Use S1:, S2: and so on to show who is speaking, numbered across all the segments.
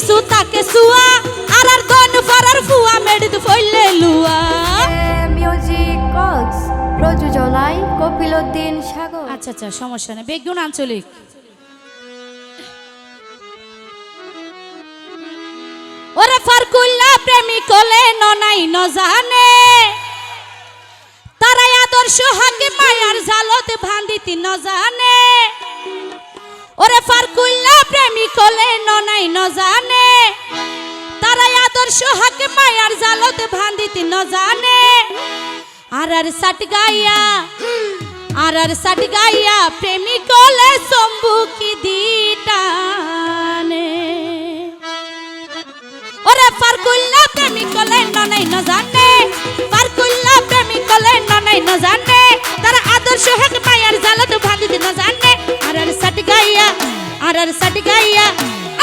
S1: কিছু তাকে সুয়া আর আর দন ফারার ফুয়া মেডিদ ফইলে লুয়া
S2: মিউজিক কক্স প্রযোজনায় কপিল উদ্দিন সাগর
S1: আচ্ছা আচ্ছা সমস্যা নেই বেগুন আঞ্চলিক ওরে ফারকুল্লা প্রেমিক হলে ননাই ন জানে তারাই আদর্শ হাকে মায়ার জালত ভান্দিতি ন জানে ওরে ফারকুল্লা হলে ননাই ন জানে। তারাই আদর্শ হাকে মায়ার জালত ভান্দিতি ন জানে। আর আর সাট গাইয়া, আর আর সাট গাইয়া প্রেমিক হলে সম্বুকি দিটানে। ওরে ফারকুল্লা প্রেমিক হলে ননাই ন জানে। ফারকুল্লা প্রেমিক হলে ননাই ন জানে। তারা আদর্শ হক মায়ার জালত ভান্দিত ন জানে। আর আর সাট গাইয়া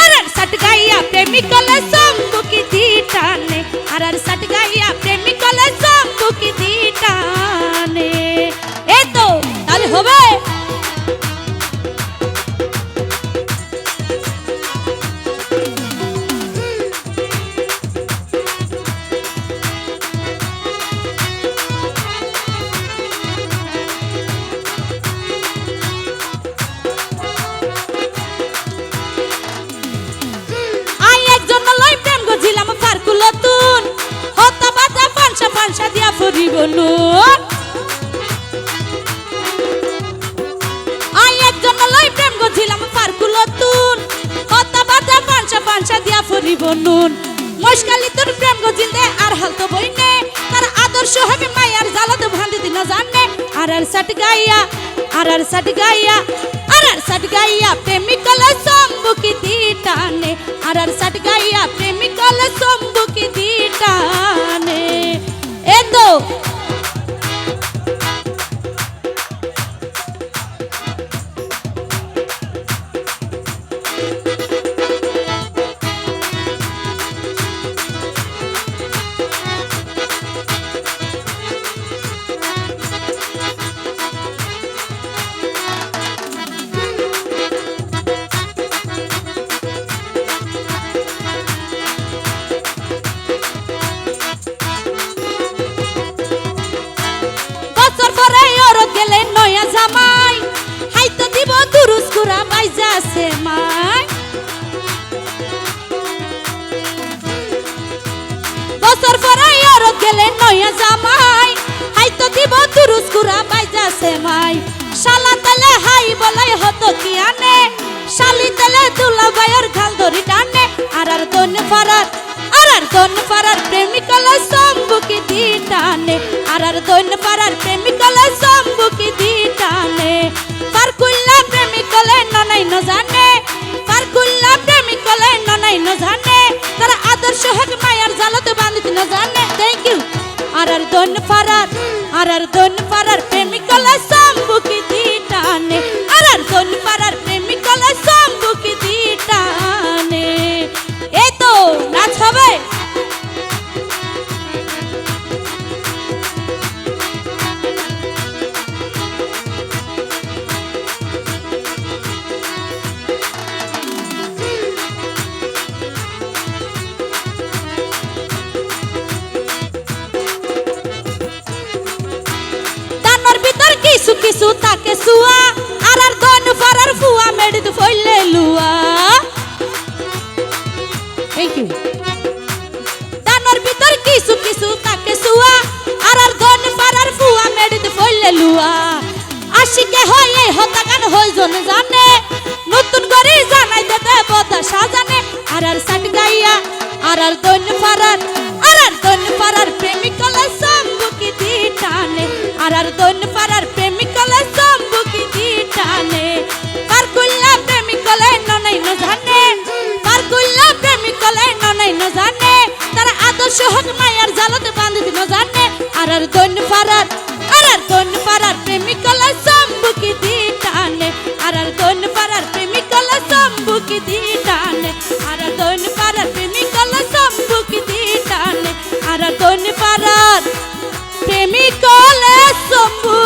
S1: আর আর সাট গাইয়া প্রেমিক হলে সম্বুকি দিটানে আর আর সাট গাইয়া প্রেমিক হলে সম্বুকি দিটানে এই ফুরি মশকালি তোর প্রেম গো জিন্দে, আর হালতো বইনে। তার আদর্শ হবে মায়ার জালত ভান্দি দিন জানে। আর আর সাট গাইয়া আর আর সাট গাইয়া আর আর সাট গাইয়া প্রেমিকল সম্বুকি দিটানে আর আর সাট গাইয়া বছর পরে ওর গেলে নয়া জামাই। হাইতো দিব দুরুস কুরা বাইজা আছে মাই শালা তেলে হাই বলাই হতো কি আনে? শালি তেলে দুলা বাইয়ের ঘাল ধরি টানে। আর আর দন ফারার, আর আর দন ফারার প্রেমিকল সম্বুকি দিটানে আর আর দন ফারার প্রেমিকল সম্বুকি দিটানে দন ফারার আর আর দন ফারার প্রেমিকল কিছু কিছু তাকে সুয়া, আর আর দন ফারার ফুয়া মেডিদ ফইলে লুয়া। থ্যাংক ইউ দানোর ভিতর কিছু কিছু তাকে সুয়া, আর আর দন ফারার ফুয়া মেডিদ ফইলে লুয়া। আশিকে হয় হতাকান হই পাড়ার আর আর কোন পাড়ার প্রেমিকলা সম্মুখী দি টানে আর আর কোন পাড়ার প্রেমিকলা সম্মুখী দি টানে আর আর কোন পাড়ার প্রেমিকলা সম্মুখী দি টানে আর আর কোন পাড়ার প্রেমিকলা সম্মুখী